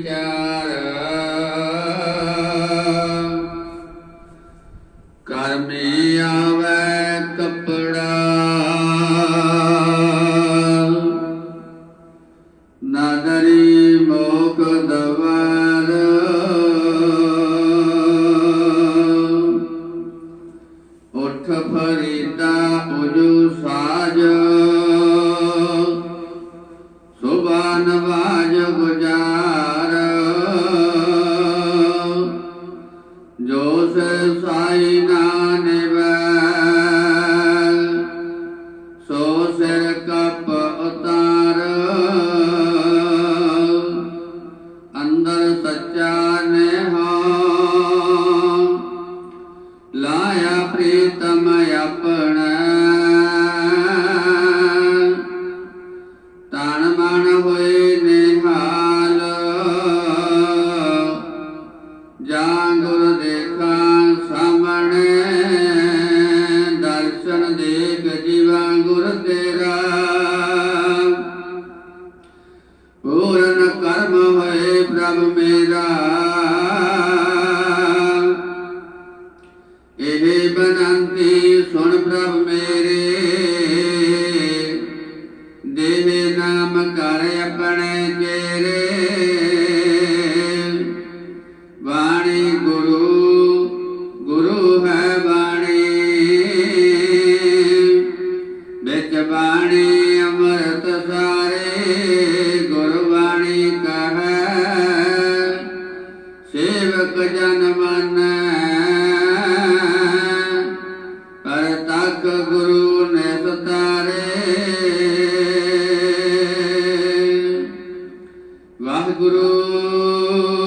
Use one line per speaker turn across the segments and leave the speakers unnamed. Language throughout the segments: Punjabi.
ਵਿਚਾਰ। ਕਰਮੀ ਆਵੇ ਕਪੜਾ। ਨਦਰੀ ਮੋਖ ਦਵਾਰ। ਉਠ ਫਰੀਦਾ ਉਜੂ ਸਾਜ। ਸੁਬਾਨ ਵਾਜ ਗੁਜਾਰ ਹੋਏ ਪ੍ਰਭ ਮੇਰਾ। ਇਹ ਬਨੰਤੀ ਸੁਣ ਪ੍ਰਭ ਮੇਰੇ। ਦੇਹ ਨਾਮ ਕਰ ਆਪਣੇ ਤੇਰੇ ਸੇਵਕ ਜਨ ਮਨ ਪਰ ਤੱਕ ਗੁਰੂ ਨੇ ਸਤਾਰੇ। ਵਾਹਿਗੁਰੂ।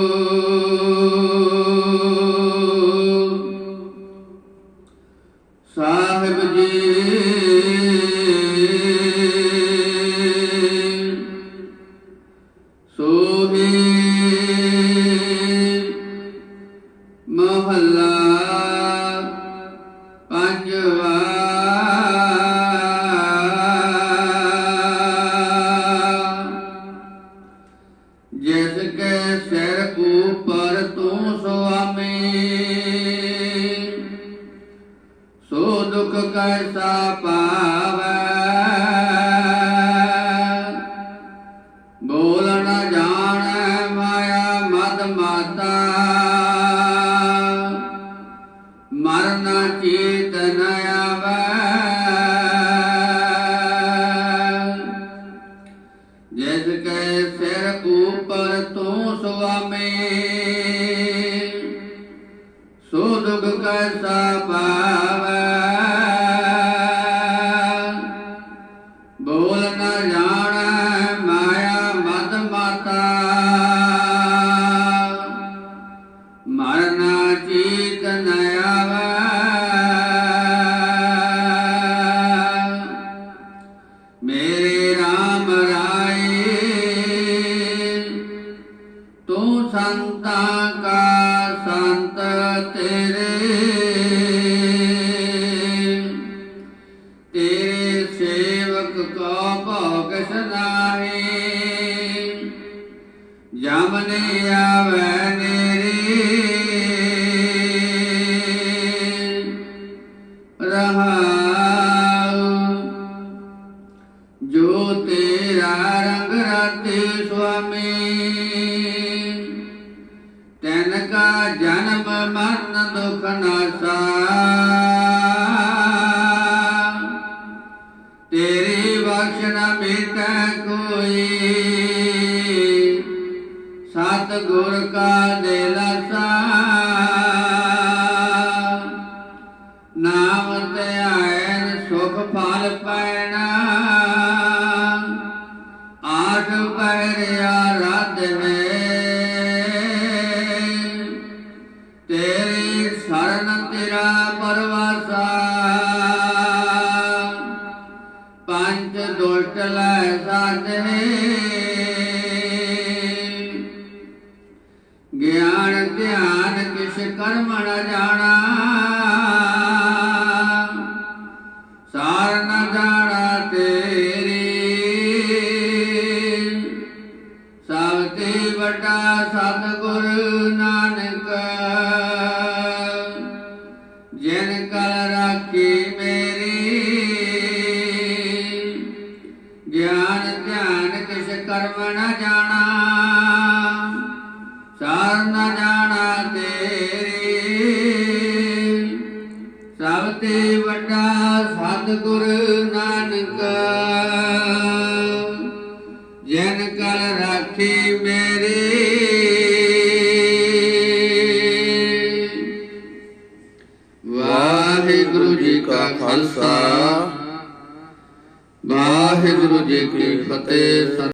ਸਿਰ ਉਪਰ ਤੂੰ ਸੁਆਮੀ। ਸੋ ਦੁਖ ਕੈਸਾ ਪਾਵੈ। ਬੋਲ ਨ ਜਾਣੈ ਮਾਇਆ ਮਦ ਮਾਤਾ। ਮਰਨ ਚੀਤ ਦੁਖ ਕੈਸਾ ਪਾਵੈ। ਤੇਰੇ ਸੇਵਕ ਕੋ ਭੋਗ ਸਨਾਹੀ ਜਮਨੇ ਆਵੈ ਨੇਰੇ ਰਹਾਉ ਜੋ ਤੇਰਾ ਰੰਗ ਰਾਤੇ ਸੁਆਮੀ ਕਾ ਜਨਮ ਮਰਨ ਦੁਖ ਨਾਸਾ ਤੇਰੀ ਬਖਸ਼ ਨ ਮਿਟੈ ਕੋਈ। ਸਤ ਗੁਰ ਕਾ ਦਿਲਸਾ ਨਾਮ ਧਿਆਇਨ ਸੁਖ ਫਲ ਪੈਣਾ। ਆਠ ਪਹਿਰਿਆ ਪੰਜ ਦੁਸ਼ਟ ਲੈ ਸਾਧੇ ਗਿਆਨ ਧਿਆਨ ਕਿਛ ਕਰਮ ਨ ਜਾਣਾ। ਸਾਰ ਨ ਜਾਣਾ ਤੇਰੀ। ਸਭ ਤੇ ਵੱਡਾ ਸਤਿਗੁਰ ਨਾਨਕ ਗਿਆਨ ਧਿਆਨ ਕਿਛ ਕਰਮ ਨ ਜਾਣਾ? ਸਾਰ ਨ ਜਾਣਾ ਤੇਰੀ। ਸਭ ਤੇ ਵੱਡਾ ਸਤਿਗੁਰ ਨਾਨਕ, ਜਿਨ ਕਲ ਰਾਖੀ ਮੇਰੀ। ਵਾਹਿਗੁਰੂ ਜੀ ਕਾ ਖਾਲਸਾ। ਵਾਹਿਗੁਰੂ ਜੀ ਕੀ ਫਤਿਹ।